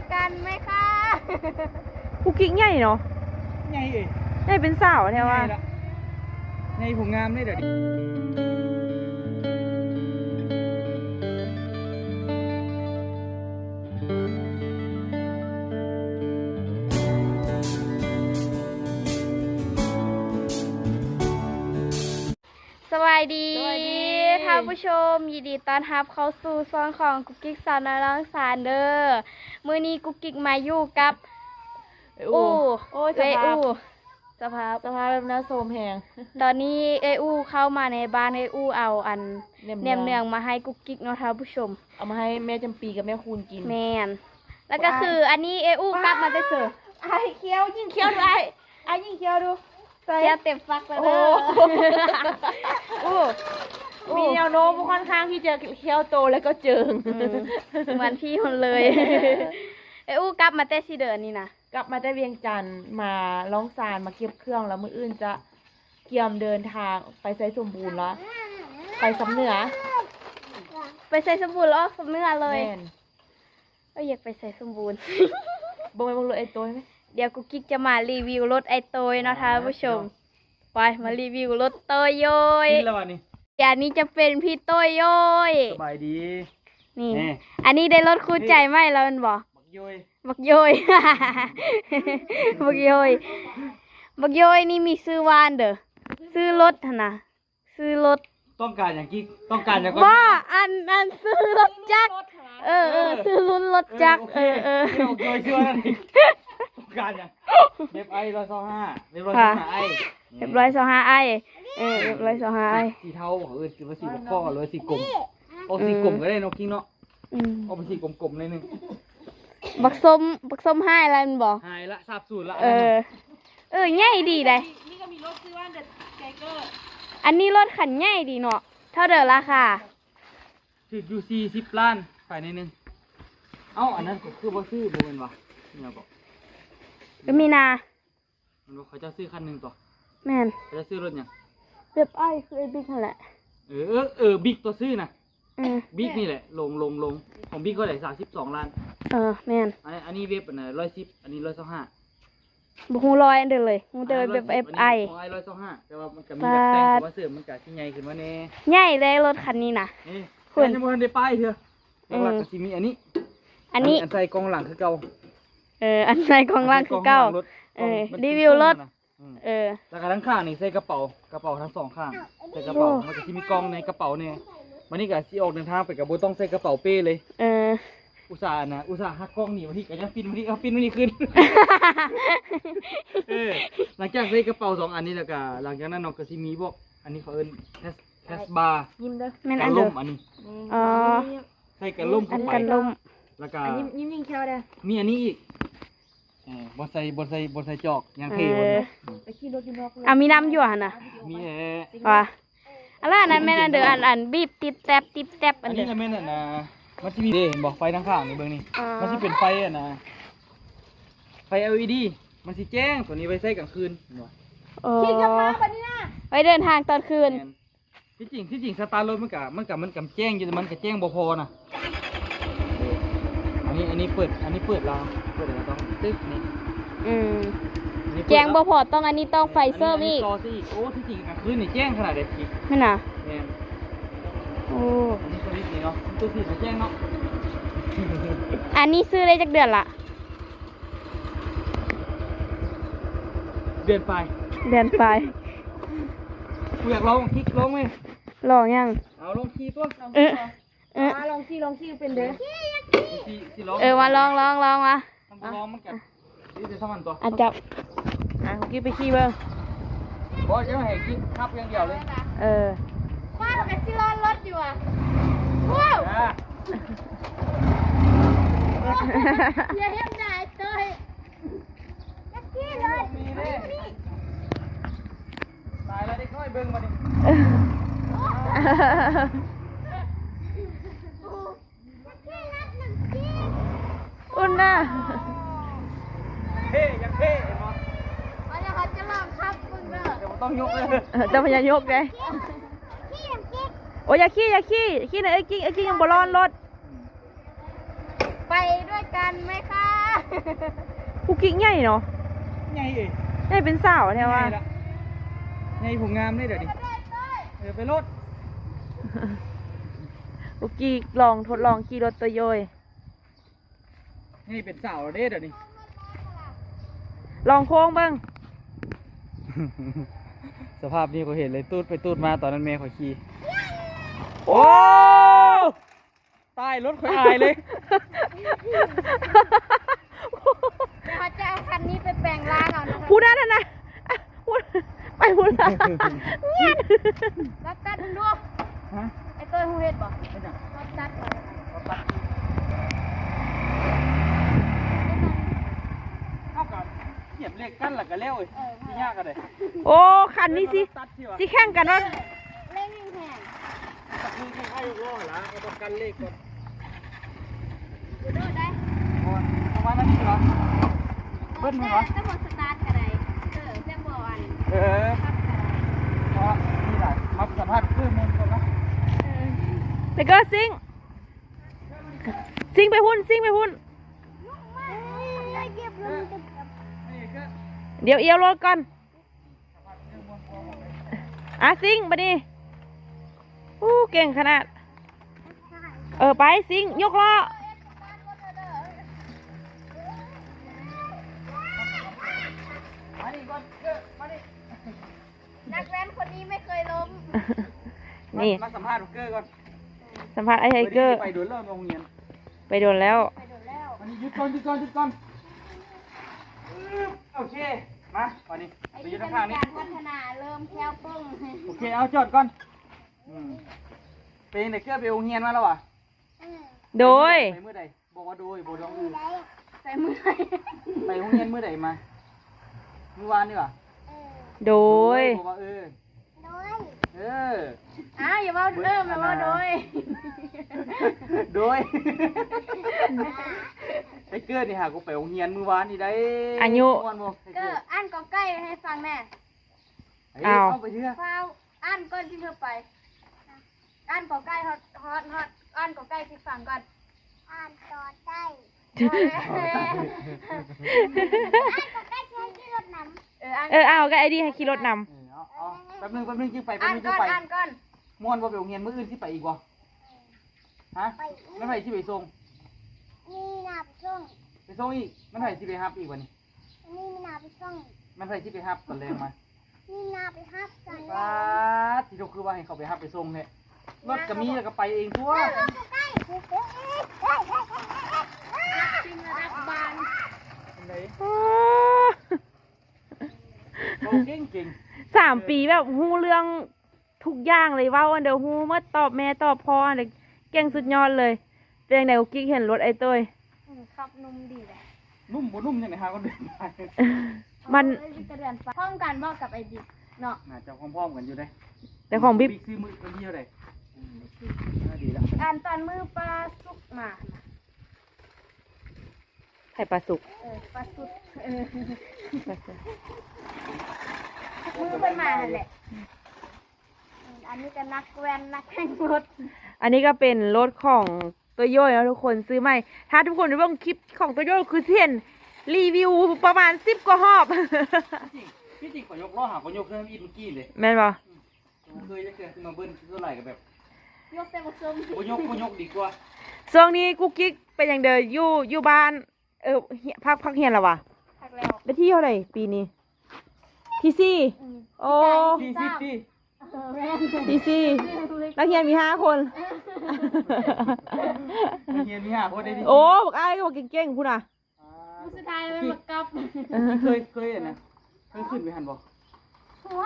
ด้วยกันไหมคะกุ๊กกิ๊กใหญ่เนาะไงเอ้ยใหญ่เป็นสาวแท้ว่า ไงล่ะไงผมงามได้เดี๋ยวนี้สวัสดี ท่านผู้ชมยินดีต้อนรับเข้าสู่ซองของกุ๊กกิ๊กสาวนารังสารเด้อ มื้อนี้กุ๊กกิ๊กมาอยู่กับอู้โอ้ยสเอ้ยภาพอู้สภาพสภาพแบบน่าโสมแหงตอนนี้เอ้ยอู้เข้ามาในบ้านเอ้ยอู้เอาอันแหนมแหนมเนืองมาให้กุ๊กกิ๊กเนาะท่านผู้ชม เอามาให้แม่จำปีกับแม่คูณกินแมนแล้วก็คืออันนี้เอ้ยอู้กลับมาได้เสือไอ้เคี้ยวยิ่งเคี้ยวดูไอ้ไอ้ยิ่งเคี้ยวดูใส่เสียเต็มฟักแล้วเด้อโอ้ มีแนวโน้มค่อนข้างที่จะเคี้ยวโตแล้วก็เจิง อืมเหมือนพี่คนเลยเอ้ยอู้กลับมาแต่สิเดือนนี่นะกลับมาได้เวียงจันทร์มาล่องซานมาเก็บเครื่องแล้วมืออื่นจะเกียมเดินทางไปไซสมบูรณ์แล้วไปสำเหนือไปใส่สมบูรณ์แล้วสมเนื้อเลยแม่นเอ้ยอยากไปใส่สมบูรณ์บ่งไปบ่งเลยไอ้ตัวไหม เดี๋ยวกุ๊กกิ๊กจะมารีวิวรถไอโตยเนาะท่านผู้ชม ไปมารีวิวรถโตยโยยกินแล้ววันนี้ อย่างนี้จะเป็นพี่โตยโยยสบายดีนี่นี่อันนี้ได้รถคู่ใจไหมแล้วมันบอกบักย้อยบักโยย บักโยยบักโยยนี่มีซื้อวานเด้อซื้อรถหั่นนะซื้อรถต้องการอย่างกิ๊กต้องการอย่างว่าอันอันซื้อรถจักรเออเออซื้อรุ่นรถจักรเออเออเออโดยเชื่อกันดิต้องการอย่างเว็บไอร้อยสองห้าเว็บร้อยสค่ะองห้าไอ เรียบร้อยสองห้าไอ เออเรียบร้อยสองห้าไอสีเทาเออสีว่าสีบกข้อหรือว่าสีกลมเอาสีกลมก็ได้เนกกิ้งเนาะอืมเอาเป็นสีกลมๆเลยหนึงบักส้มบักส้มให้อะไรมันบอกหายละทราบสูตรละเออ เออใหญ่ดีเลยนี่ก็มีรถซื้อว่าเด็ดไกเกอร์อันนี้รถขันใหญ่ดีเนาะเท่าเดิมราคาถืออยู่สี่สิบล้านภายในหนึงเอ้าอันนั้นก็คือว่าซื้อโบเป็นวะเนี่ยบอกก็มีนามันบอกเขาจะซื้อคันหนึ่งต่อแม่นเขาจะซื้อรถยัง เรียบไอคือไอบิ๊กนั่นแหละเออเออเออบิ๊กตัวซื้อนะเออบิ๊กนี่แหละ ลงลงลงของบิ๊กก็ได้สามสิบสองล้านเออแม่นอันนี้อันนี้เว็บอันไหนร้อยสิบอันนี้ร้อยสองห้าบุหูลอยอันเดิมเลยหูเดินแบบเอฟไอ ของไอร้อยสองห้าแต่ว่ามันก็มีแบบแต่งแต่ว่าเสื่อมมันก็ชิ้นใหญ่ขึ้นมาแน่ใหญ่เลยรถคันนี้นะนี่คุณคุณยังไม่ทันได้ป้ายเถอะอืมหลักๆก็สิมีอันนี้อันนี้ อันใส่กองหลังคือเก่า เออ อันในของล่างคือเก้านใส่กองหลังรถเออมันรีวิวรถนะอืม เออ แล้วก็ทั้งข้างนี่ใส่กระเป๋ากระเป๋าทั้งสองข้างใส่กระเป๋าโอ้ มันก็สิมีกองในกระเป๋าเนี่ยวันนี้ก็สิออกเดินทางไปกับโบต้องใส่กระเป๋าเป้เลย เออ อุตส่าห์นะอุตส่าห์หักกล้องหนีวันที่ก็ยังปินวันที่เอาปินวันนี้ขึ้น เออหลังจากใส่กระเป๋าสองอันนี้แล้วก็หลังจากนั้นน้องก็สิมีพวกอันนี้เขาเอิ้นแคสแคสบาร์ยิ้มเด้อแม่นกัอันนเดิล่มมอันนี้อ๋อ ใส่กันล่มอัเข้านไปกันลมแล้วก็อะยิ้มยิ้มยิงเคี้ยวเด้อมีอันนี้อีก เออบอนไซบอนไซบอนไซจอกยางเท่เออบนไปขี่รถอยู่นอกเลยอะมีน้ำอยู่อะนะมีแอร์ว่ะอะไรอันนั้นแม่นอันเดิมอันอันบีบติดแตบติดแตบอัอันนเดินี้มจะแม่นอะนะมันจะมีเด้เห็นบอกไฟทั้งข้างนี่เบิ่งนี่อ๋อมันจะเป็นไฟอะนะไฟ LED มันสิแจ้งตัวนี้ไว้ใช้กลางคืนเห็นบ่โอ้ขี่กลับมาปะนี่นะไว้เดินทางตอนคืน แม่นที่จริงที่จริงสตาร์ทรถมันกะมันกะมันกำแจ้งอยู่แต่มันกะแจ้งบ่พอนะอันนี้อันนี้เปิดอันนี้เปิดแล้วเปิดแล้ว ต้องตึ๊กนี่อืมอันนี้เปิดแจงบ่พอต้องอันนี้ต้องไฟเซอร์นนี้อีกนนี้ต่อซะอีกโอ้ที่จริงกลางคืนนี่แจ้งขนาดเด็ดอีกไม่น่ะแม่นโอ้อันนี้สวิตช์นี่เนาะตัวสีมันแจ้งเนาะอันนี้ซื้อได้จากเดือนละเดือนไปเดือนไปกูอยากลองคลิกลองไหมลองยังเอาลองขี่ตัวลองเอขี่อตัวเออมาลองขี่ลองขี่เป็นเด้อขี่ขี่ลองเออมาลองลองลองมา ทำตัวลองมันกันนี่จะทำมันตัวอะจับอะเมื่อกี้ไปขี่เบิ้งบอกจะให้คลิกขับอย่างเดียวเลยเออว่าเราไปซื้อรถอยู่อะว้าวอ่าอย่าเห็นได้เตยยักกี้เลยมีเด้ตายแล้วเด็กน้อยเบิ่งมาดิ ยักกี้นัดหนึ่งกี้ อุ่ นน่ะเท่ยังเท่เห็นมั้ยวันนี้เขาจะลองขับมึงเด้อเดี๋ยวมันต้องยกเลยเออเจะพยายกไงกี้ยังกี้โอ้ยอย่าขี้อย่าขี้ขี้หน่อยไอ้ยกิ้งไอ้ยกิ้งยังบ่ร้อนรถไปด้วยกันกันไหมคะกุ๊กกิ๊กใหญ่เนาะไงเอ้ยใหญ่เป็นสาวแท้ว่า ไงล่ะไงผมงามเลยเดี๋ยวดิเดี๋ยวไปรถกุ๊กกิ๊กลองทดลองขี่รถตัวโยย นี่เป็นสาวแล้วเด้เดี๋ยวนี้ลองโค้งเบ้าง สภาพนี้เขาเห็นเลยตูดไปตูดมาตอนนั้นเมย์เขาขี่โอ้ใต้รถเขาอายเลยเดี๋ยวเขาจะเอาคันนี้ไปแปลงร่างเอานะคะพูดได้แล้วนะอะพูดไปพูดละ เงียบรับตัดมึงดูฮะไอ้ตัวหูเห็ดบอกไม่จัง รับตัด เอาตัดเข้ากับเหยียบเลข กั้นหลักกันแล้วเอ้ยที่ยากกันเลยโอ้คันนี้สิตัดสิวะสิแข่งกันว่าเล่งแห้งตัดมือแค่ให้ลูกล้อละเอาต้องกันเลขก่อนๆอยู่ดูได้เอาประมาณนั้นนี่เหรอเบิ้ลมั้ยวะแต่บอสตาร์ทก็ได้เออแต่บออันเออพับก็ได้เพราะนี่แหละมาสัมภาษณ์เพื่อนมึงก่อนนะเออไปก็ซิงซิงไปหุ้นซิงไปหุ้น เดี๋ยวเอียวรถก่อนอะซิงมาดิอู้เก่งขนาด เออ ไปซิง ยกล้อมาดิก่อนเออมาดินักแว้นคนนี้ไม่เคยล้ม นี่ มาสัมภาษณ์เกอร์ก่อน สัมภาษณ์ไอ้ไทเกอร์ ไปโดนเริ่มโรงเรียน ไปโดนแล้ว ไปโดนแล้ววันนี้หยุดก่อนหยุดก่อนหยุดก่อนอึ๊บ โอเค มาวันนี้ไอ้ไปนี่ยืนเป็นข้างๆนี้ การพัฒนาเริ่มแค่ปึ้งโอเค เอาจอดก่อนอืมไปไหนเกอร์ไปโรงเรียนมาแล้ววะโดย ไปเมื่อใดบอกว่าโดยบอกดองอื่นใส่มือไปโรงเรียนเมื่อใดมา เมื่อวานนี่หวะโดย บอกว่าเออ เออ อ้าวอย่าว่าเริ่มนะว่าโดย โดย ไอ้เกอร์นี่หากูไปโรงเรียนเมื่อวานนี่ได้อายุม่วนบ่ไอ้ก็เร์อ่านกอใกล้ให้ฟังแน่เอ้ยอ้าวเอาไปเชื่อฟ้าวอ่านก่อนที่เธอไปอ่านกอใกล้ฮอตฮอตฮอตอ่านกอใกล้ที่ฟังก่อนอ่านกอใกล้เอออ่านเออเอาก็ไอ้ดีให้ขี่รถนเออ เอาเอาแป๊บนึงแป๊บนึงจึงไปแป๊บอ่านนึงจึก่งอนไปอ่านก่อนม่วนว่าไปโรงเรียนมื้ออื่นที่ไปอีกบ่ฮะมันไปที่ไปส่งนี่นาไปช่องไปส่งอีกมันไปที่ไปฮับอีกวันนี้นี่นาไปช่องมันไปที่ไปฮับตอนแรงมานี่นาไปฮับกันป้าดที่เราคือว่าให้เขาไปฮับไปส่งเนี่ยรถก็มีแล้วก็ไปเองทั่วใกล้จริงระดับบานเป็นไงำโอ้เราเก่งเก่ง สามปีแบบฮู้เรื่องทุกอย่างเลยเว่าอันเดียวฮู้เมื่อตอบแม่ตอบพ่ออันเดียวเก่งสุดยอดเลยเป็นยังไงกุ๊กกิ๊กเห็นรถไอ้เต้ยอืมครับนุ่มดีเลยนุ่มบ่นุ่มยังไงฮะก็เดินไปมันเอาเลยกระเดือนไปพร้อมกันบอกกับไอ้ดิเนาะน่าจะพร้อมๆกันอยู่ได้แต่ของบิ๊บซื้อมือเป็นที่เท่าไหร่อ่าดีแล้วอ่านตอนมือปลาสุกมานะไข่ปลาสุกเออปลาสุกเออปลาสุก มือเป็นมานั่นแหละอืมอันนี้ก็นักแว้นนักแข่งรถอันนี้ก็เป็นรถของตัวโย่อยนะทุกคนซื้อใหม่ ถ้าทุกคนดูเบิ่งคลิปของตัวโย่อยคือเห็นรีวิวประมาณสิบกว่าหอบจริงพี่จริงขอยกล้อหาขอยกเครื่องอีทเมื่อกี้เลยแม่นบ่ผมเคยจะเกิดขึ้นมาเบิ้ลเท่าไหร่กับแบบยกแต่บกสมโอยกโอยกดีกว่าช่วงนี้กุ๊กกิ๊กเป็นอย่างเดิมอยู่อยู่บ้าน เออเฮียพักพักเฮียนแล้ววะพักแล้วได้ที่เท่าไหร่ปีนี้ ที่สี่อืมโอ้สี่สิบปีเออแม่นที่สี่นักเรียนมีห้าคนเฮียมีห้าคนได้ดิโอ้บอกอ้ายก็บอกเก่งๆพูดน่ะอ่ามือสุดท้ายเลยมากลับเคยเคยเห็นนะเคยขึ้นไปหันบ่หัว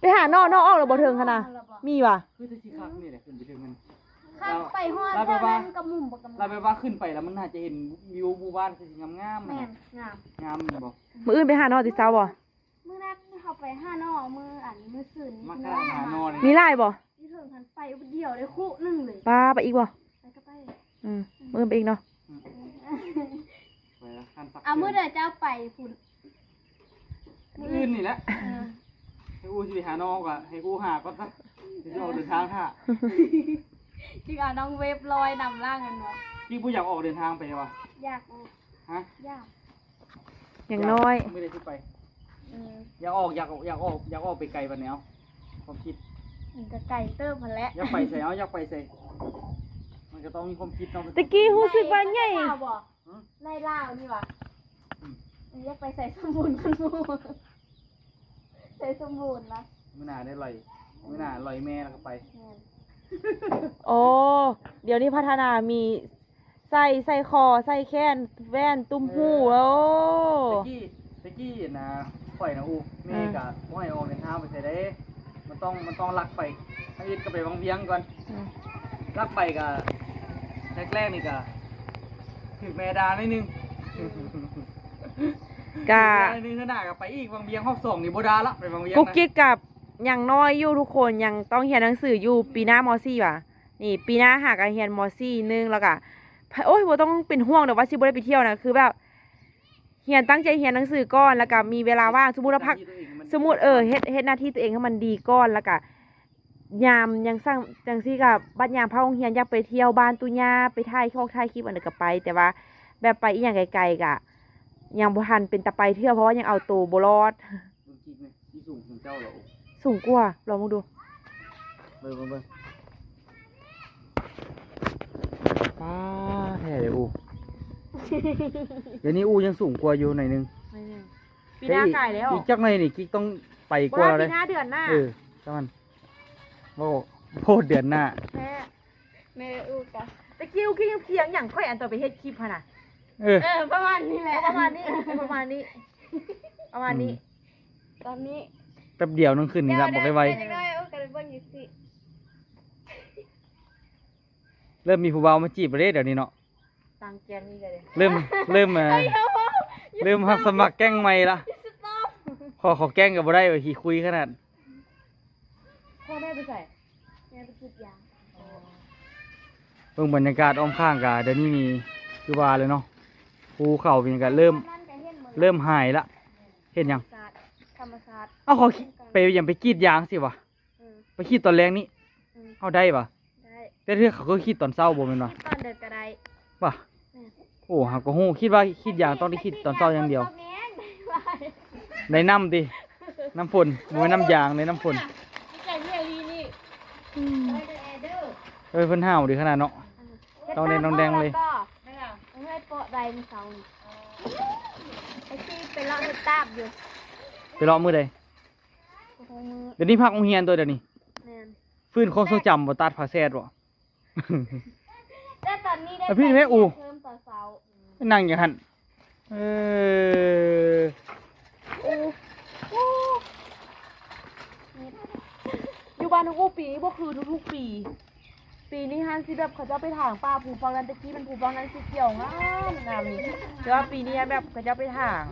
ไปหานอกนอกออกหรือบ่เทิงขนาดมีว่ะคือจะชี้คักนี่แหละขึ้นไปถึงมันข้ามไปหอดเราไปเท่าว่านั้นกับมุมบกำเราไปว่าขึ้นไปแล้วมันน่าจะเห็นวิวหมู่บ้านคือสิงามๆแม่นะนงามงามมันบ่มืออื่นไปหานอกติดเสาบ่ มือนัดเขาไปห้านอมืออันมือสื่นมากระหานอนมีไล่บ่ที่ถึงทันไปเดียวเลยคู่หนึ่งเลยป้าไปอีกบ่ไปก็ไปอืมมืออื่นไปอีกเนาะไปแล้วคันสักเอามือเดี๋ยวเจ้าไปพุ่นมืออื่นนี่แหละเออให้กูสิไปหาน้องก่อนให้กูหาก็สักจะออกเดินทางค่ะจริงอะน้องเวฟลอยนำล่างกันวะพี่ผู้อยากออกเดินทางไปวะอยากฮะอยาก อย่างน้อย ไม่ได้ที่ไปเอออยากออกอยากออกอยากออกอยากออกไปไกลปานแนวความคิด มันก็ไก่เติมมาแล้วอยากไปใส่เอาอยากไปใส่มันก็ต้องมีความคิดเนาะตะกี้รู้สึกว่าใหญ่ในลาวบ่ในลาวนี่วะมันอยากไปใส่สมบูรณ์กันหมูใส่สมบูรณ์นะไม่น่าได้ลอยไม่น่าลอยแม่แล้วก็ไปแม่นโอ้เดี๋ยวนี้พัฒนามีใส่ใส่คอใส่แค้นแว่นตุ้มหูโอ้ตะกี้ตะกี้นะ ปล่อยนะอูแม่กะบ่ให้ออกเดินทางไปใส่ได้ มันต้องมันต้องลักไปให้ยึดก็ไปวังเวียงก่อนลักไปกะแรกๆนี่กะถึงแม่ดาหนิดนึงกะ ถึงแม่ดาหนิดนึงขนาดกับไปอีกวังเวียงห้องสองนี่บ่ดาละไปวังเวียงกุ๊กนะกิ๊กกับยังน้อยอยู่ทุกคนยังต้องเรียนหนังสืออยู่ปีหน้ามสี่ว่ะ นี่ ปีหน้าหาการเรียนมสี่หนึงแล้วก็โอ้ยบ่ต้องเป็นห่วงเดี๋ยวว่าสิบ่ได้ไปเที่ยวนะคือแบบ เรียนตั้งใจเรียนหนังสือก่อนแล้วก็มีเวลาว่างสมมุติว่าพัก สมมุติเออเฮ็ดเฮ็ดหน้าที่ตัวเองให้มันดีก่อนแล้วก็ยามยังสร้างจังซี่กับบัดยามพาโรงเรียนอยากไปเที่ยวบ้านตุญาไปถ่ายคอกถ่ายคลิปอันเดนก็ไป แต่ว่าแบบไปอีหยังไกลๆกะยังบ่ทันเป็นตะไปเที่ยวเพราะว่ายังเอาตัวบ่รอดมึงคิดไหมที่สูงถึงเจ้าเหรอสูงกว่าลองมาดูเบิ่งเบิ่งเบิ่งป้าแท้เลยอู เดี๋ยวนี้อูยังสูงกว่าอยู่หน่อยนึงปีหน้าไก่แล้วอีกจักหน่อยนี่กิ๊กต้องไปกว่าว่าเลปียหน้าเดือนหน้าเออจังมันโอ้โพดเดือนหน้า แม่แม่อูกะตะกี้อุกี้ยังเพียงอย่างค่อยอันต่อไปเฮ็ดคลิปหั่นน่ะเออ เออประมาณนี้แหละประมาณนี้ประมาณนี้ประมาณนี้ตอนนี้แป๊บเดียวนึงขึ้นนี่ละบอกไว้ไวเดี๋ยวได้อูกะเลยเบิ่งอยู่สิเริ่มมีผู้เบาวมาจีบไปเลยเดี๋ยวนี้เนาะ ตังแกงนี่เลยเริ่มเริ่มเอ่อเริ่มรับสมัครแกล้งใหม่ละสต๊อปพอเขาแกล้งกับบ่ได้ว่าขี่คุยขนาดพ่อแม่ไปใส่แม่ไปคิดยางเบิ่งบรรยากาศอ้อมข้างกะเดี๋ยวนี้มีคือว่าเลยเนาะภูเขาเป็นกันเริ่มนั่นก็เห็นหมดเริ่มหายละเห็นยังศาสตร์ธรรมศาสตร์เอ้าเขาคิดไปยังไปกรีดยางสิวะอืมไปขีดตอนแรงนี้อืมเอาได้ปะได้แต่เทื่อเขาก็ขีดตอนเช้าบ่แม่นวะตอนเด็กก็ได้ปะ โอ้หักก็ฮู้คิดว่าขีดยางต้องได้ขีดตอนเช้าอย่างเดียวแม่นได้ในน้ำดิน้ำฝนบ่แม่นน้ำยางในน้ำฝนไก่เรียลีนี่ได้เด้อเด้อเอ้ยเพิ่นห้าวดีขนาดเนาะต้องแดงต้องแดงเลยไม่เอาไม่ให้โปะใดมันเสานี่ไอ้ที่ไปเลาะเห็ดตาบอยู่ไปรอมื้อใดโอ้โหมือเดี๋ยวนี้พักโรงเรียนตัวเดี๋ยวนี้แม่นฟื้นความทรงจำบ่ตัดผ้าแซดบ่แต่ตอนนี้ได้แล้วพี่แม่อู เพิ่มต่อเสานั่งอย่างหั่นเอออูอูอยู่บ้านทุกปีนี้บ่คือทุกๆปี ปีนี้ฮันสิแบบเขาจะไปถางป่าภูฟังนั้นตะกี้มันภูฟังนั้นสิเกี่ยวงามงามนี่แต่ว่าปีนี้แบบเขาจะไปถาง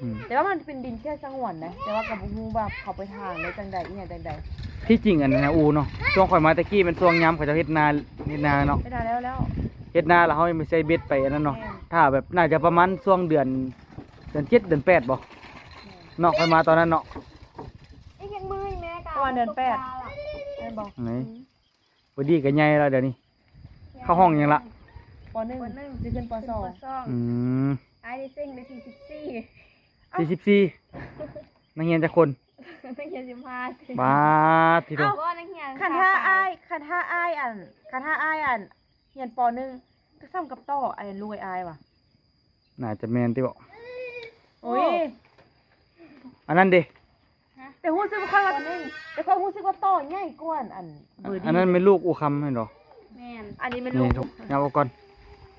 อืมแต่ว่ามันเป็นดินแค่สงวนนะแต่ว่ากับบุฮูแบบเขาไปทางในจังใดอีเนี่ยจังใดที่จริงอันนั้นนะอูเนาะช่วงข่อยมาตะกี้เป็นช่วงย้ำเขาจะเฮ็ดนาเฮ็ดนาเนาะไม่ได้แล้วแล้ว เฮ็ดนาแล้วเขายังไม่ใส่เบ็ดไปอันนั้นเนาะแม่นถ้าแบบน่าจะประมาณช่วงเดือนเดือนเจ็ดเดือนแปดบ่เนาะข่อยมาตอนนั้นเนาะไอ้ยังมือแม่กประมาณเดือนแปดแม่นบอกไหนพอดีก็ใหญ่แล้วเดี๋ยวนี้ เข้าห้องยังละปหนึ่งจะขึ้นปสองสองอืมไอ้ที่เซ็งได้ที่สิบสี่สี่สิบสี่นักเรียนจะคนนักเรียนสิบห้าบาทที่ตรงว่านักเรียนขันท่าอ้ายขันท่าอ้ายอันขันท่าอ้ายอัน เรียนปหนึ่งก็ซ้ำกับต่อไอ้ลุยอ้ายว่ะ น่าจะแมนที่บอกโอ้ย อันนั้นเด้แต่หูซึกว่าค่อยว่าแต่ค่อยหูซึกว่าต่อใหญ่กว่าอันเบอร์ดีอันนั้นเป็นลูกอูคำเห็นหรอแม่นอันนี้เป็นลูนี่กถูกเอาเอาก่อน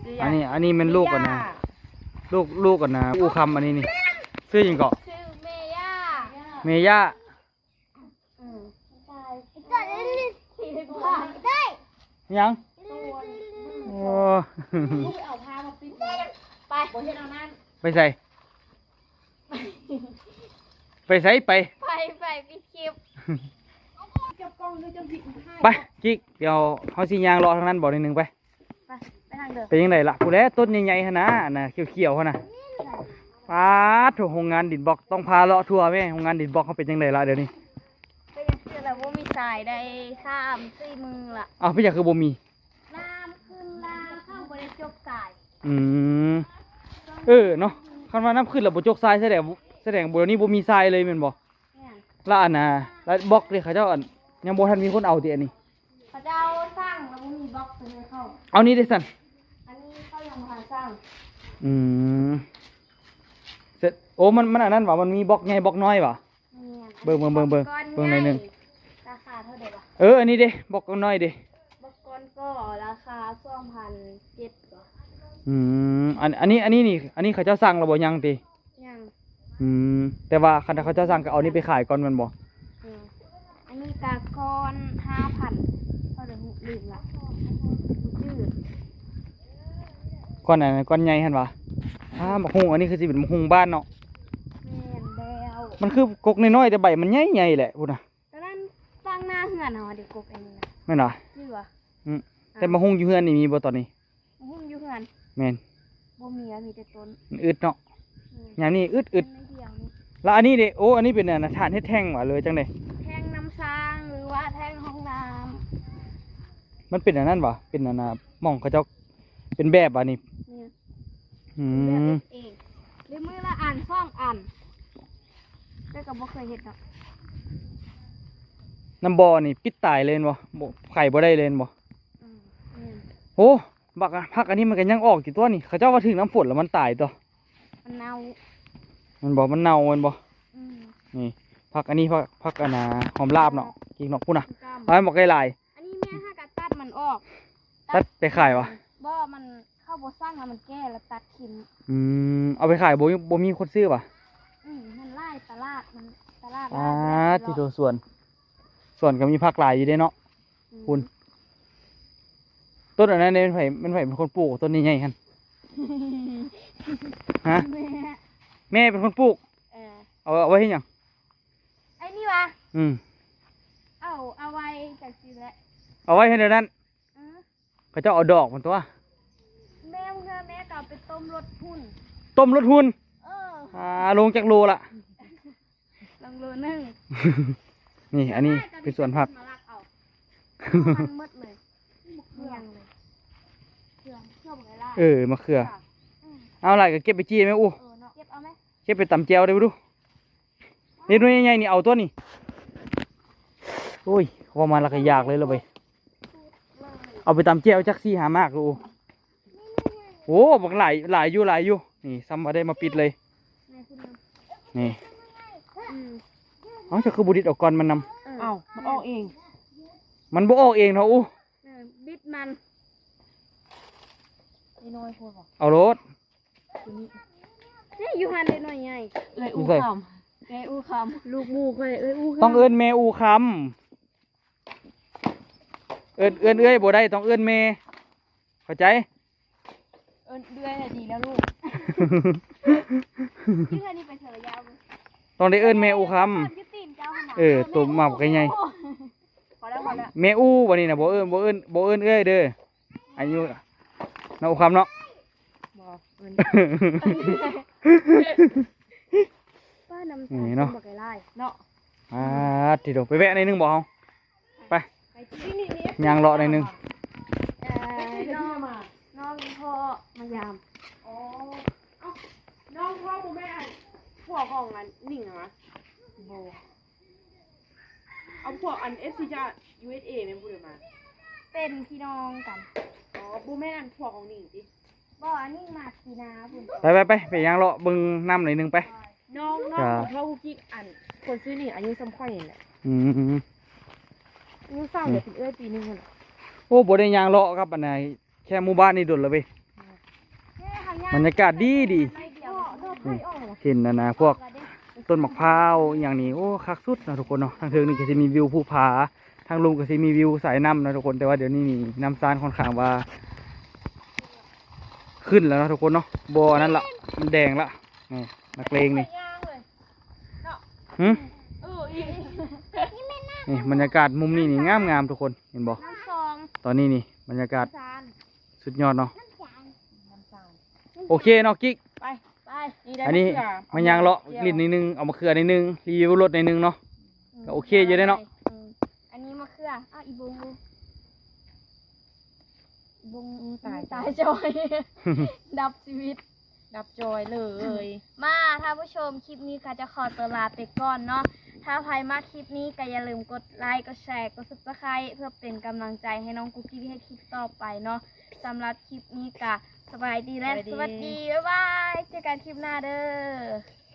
ซื้อันนี้ อันนี้เป็นลูกก่อนนะ ลูกลูกก่อนนะ อูคำอันนี้นี่ซื้อยิงเกาะชื่อเมย่าเมย่าอืมใช่ได้สี่สิบห้าได้ยังตัวโอ้ ลูกไปเอาผ้ามาปิดไว้ไปโบเห็นเอานั่นไปใส่ ไปใส่ไป ไปไปปิดคลิปไปกิ๊กเดี๋ยวเขาสิยางรอทางนั้นบอกนิดนึงไป ไปไปทางเดิมเป็นยังไงล่ะกูแล้วต้นใหญ่ๆขนาดน่ะเขียวๆขนาดป้าดโถโรงงานดินบล็อกต้องพาเลาะทัวร์แม่โรงงานดินบล็อกเขาเป็นยังไงล่ะเดี๋ยวนี้เป็นยังไงล่ะว่ามีสายได้สามสี่มือละอ้าวพี่อยากคือบ่มี น้ำขึ้นลาเข้าบริ จกสายอืมเออเนาะคันว่าน้ำขึ้นแล้วบ่จกทรายแสดงแสดงบ่นี้บ่มีทรายเลยแม่นบ่เนี่ยแล้วอันน่ะแล้วบล็อกนี่เขาเจ้าอันยังบ่ทันมีคนเอาติอันนี้เขาจะเอาสร้างแล้วบ่มีบล็อกไปเลยเข้า เอานี่ได้สั่นอันนี้เขายังบ่ทันสร้างอืมเสร็จโอ้มันมันอันนั้นว่ะมันมีบล็อกใหญ่บล็อกน้อยว่ะเนี่ยเบิ่งเบิ่งเบิ่งเบิ่งก้อนเบิ่งหน่อยหนึ่ง ราคาเท่าไหร่วะเอออันนี้เด้บล็อกน้อยเด้ บล็อกก้อนก็ราคาสองพันเจ็ดกว่า อืมอันอันนี้อันนี้นี่ อันนี้เขาเจ้าสั่งแล้วบ่ยังติยังอืมแต่ว่าคันเขาเจ้าสั่งก็เอานี่ไปขายก่อนแมันบ่อืมอันนี้กาก้อนห้าพันเท่าไหร่หูลืมละจืดก้อนอันนั้นก้อนใหญ่หั่นวะอ่าบักฮุงอันนี้คือสิเป็นบักฮุงบ้านเนาะแม่นแล้วมันคือกกน้อยๆแต่ใบมันใหญ่ๆแหละพุ่นน่ะตอนนั้นตั้งหน้าเหือนเอาเด็กกบเองนะแม่นว่ะชื่อวะอืมแต่บักฮุงอยู่เฮือนนี่มีบ่ตอนนี้ หุ้มอยู่เหือน แม่นบ่มีแล้วมีแต่ต้นมันอึดเนาะอืมยามนี้อึดอึดต้นไม่เดียวนี่แล้วอันนี้เด้โอ้อันนี้เป็นอันนะฐานเฮ็ดแท่งว่ะเลยจังได๋แท่งน้ำสร้างหรือว่าแท่งห้องน้มันเป็นอันนั้นว่ะเป็นอันน่ะหม่องเขาเจ้าเป็นแบบว่ะนี่ำเนี่ยอืแบบมเองหรือมือละอ่านซ่องอ่านแต่ก็บ่เคยเห็นเนาะน้ำบ่อนี่ปิดตายเลยแม่นบ่บ่ไข่บ่ได้เลยแม่นบ่อืมอืมโอ้ บักอะพักอันนี้มันก็ยังออกอยู่ตัวนี่เขาเจ้าว่าถึงน้ำฝนแล้วมันตายตัว มันเน่ามันบอกมันเน่ามันบอกอืมนี่พักอันนี้พักพักอันน่ะหอมลาบเนาะกินเนาะพูดนะกล้ามเอาให้บอกไกลาย อันนี้แม่ห้ากะตัดมันออกตัดไปขายวะ บ่ มันเข้าบ่สร้างแล้วมันแก้แล้วตัดขิมอืมเอาไปขายบ่มีบ่มีคนซื้อป่ะอืมมันไล่ตลาดมันตลาดอ่าลาดที่ตัวส่วน ส่วนก็มีพักหลายอยู่เด้เนาะอืมคุณ ต้นอันนั้นเนี่ยเป็นไผเป็นไผเป็นคนปลูกต้นนี้ใหญ่คันฮะแม่แม่เป็นคนปลูก เออเอาเอาไว้ให้หยัง ไอ้นี่วะอืม เอาเอาไว้จากสิแหละเอาไว้ให้เดี๋ยวนั้นเออเขาเจ้าเอาดอกมันตัว แม่เพื่อแม่ก็เอาไปต้มรสพุ่น ต้มรถหุ่นเอออ่าลงจากโลละ ลองดูหนึ่งนี่ อันนี้เป็นส่วนผัก มาลักเอา มันมืดเลยเมี่ยงเลย เครื่องชอบไงล่ะเออมะเขืออืมเอาอะไรก็เก็บไปจี้ไหมอู้เออเนาะเก็บเอาไหมเก็บไปตำเจียวได้บ่ดูนี่ด้วยใหญ่ๆนี่เอาตัวนี่โอ้ยว่ามาและก็ยากเลยเลยไปเลยเอาไปตำเจียวจักซี่หามากดูโอ้บักหลายหลายอยู่หลายอยู่นี่ซ้ำมาได้มาปิดเลยแม่คุณนนี่ำอืมเอาจะคือบุดิดเออกก่อนมันนเอ้ามันออกเองำมันบ่ออกเองเนาะอู้เออบิดมันไอ้น้อยโพดบอกเอารถนี่อยู่หันเลยหน่อยไงเลยอู้ไม่ใช่คแกอู้คำลูกหมูเคยเอ้ยอู้ต้องเอื้อนแม่อูคำเอื้อนเอื้อนเอ้ยบ่ได้ต้องเอื้อนแม่เข้าใจ เอิ้นเดือยน่ะดีแล้วลูกำที่เธอนี่ไปเถอะยาวเลยต้องได้เอื้อนแม่อูคตอนที่ตีนเจ้าขนาดำเออตุ่มหมับกันไง พอแล้วพอแล้วแม่อู้วันนี้นะบ่เอิ้นบ่เอิ้นบ่เอิ้นเอ้ยเด้ออายุ น้าอูคำเนาะบอกเอิ้นป้าน้ำนี่ตาลเนาะบอกไก่ไล่เนาะอ่าทีเดียวไปแวะในอยหนึงบ่เอาไปไปที่นี่นี่ยางเลาะในอยหนึงเอ่อน้องน้องพ่อมายามอ๋อเอ้าน้องพ่อคุณแม่อันพวกของอันนิ่งเหรอโบเอาพวกอันเอฟซีจะ USA แม่นพูดเลยมา เป็นพี่น้องกันอ๋อบูแม่อันพวกของนิ่งสิบ่อันนี้มากีนาบุญไปไปไปไปยางเลาะเบิ่งน้ำหน่อยหนึงไป น้องน้องครับของพ่อกุ๊กกิ๊กอัน คนซื้อนี่อายุซ้ำค่อยนี่แหละอืมอายุเศร้าเดี๋ยวเป็นเอ้ยปีหนึงคนละโอ้บ่ได้ยางเลาะครับอันไหนแค่หมู่บ้านนี่โดนแล้วเว้ยบรรยากาศดีดีไม่เดียวดอกไผ่ออกเหรอเห็นนะนะพวก ต้นมะพร้าวอย่างนี้โอ้คักสุดนะทุกคนเนาะทางเทิงนี่ก็จะมีวิวภูผา ทางลุมก็จะมีวิวสายน้ำนะทุกคนแต่ว่าเดี๋ยวนี้นี่น้ำซานค่อนข้างว่า ขึ้นแล้วนะทุกคนเนาะบ่อนั่นละมันแดงละนี่นักเลงนี่ย่างเลยหึเอออีกนี่บรรยากาศมุมนี้นี่งามงามๆทุกคนเห็นบ่น้ำซองตอนนี้นี่บรรยากาศจานสุดยอดเนาะน้ำตาลโอเคเนาะกิ๊กไปไปได้อันนี้มะเขืมันยางเลาะลิ้นนิดนึงเอามาเขือนิดนึงรีวิวรถนิดนึงเนาะก็โอเคอยู่เด้เนาะ อืมอันนี้มะเขืออ้าวอีบูมบูบุงตายตายจอย ดับชีวิต ดับจอยเลย มาท่านผู้ชมคลิปนี้ค่ะจะขอตัวลาไปก่อนเนาะถ้าใครมาคลิปนี้ก็อย่าลืมกดไลค์กดแชร์กด subscribe เพื่อเป็นกำลังใจให้น้องกุ๊กกี้ให้คลิปต่อไปเนาะสำหรับคลิปนี้ก็สบายดีและสวัสดี บ๊ายบาย เจอกันคลิปหน้าเด้อ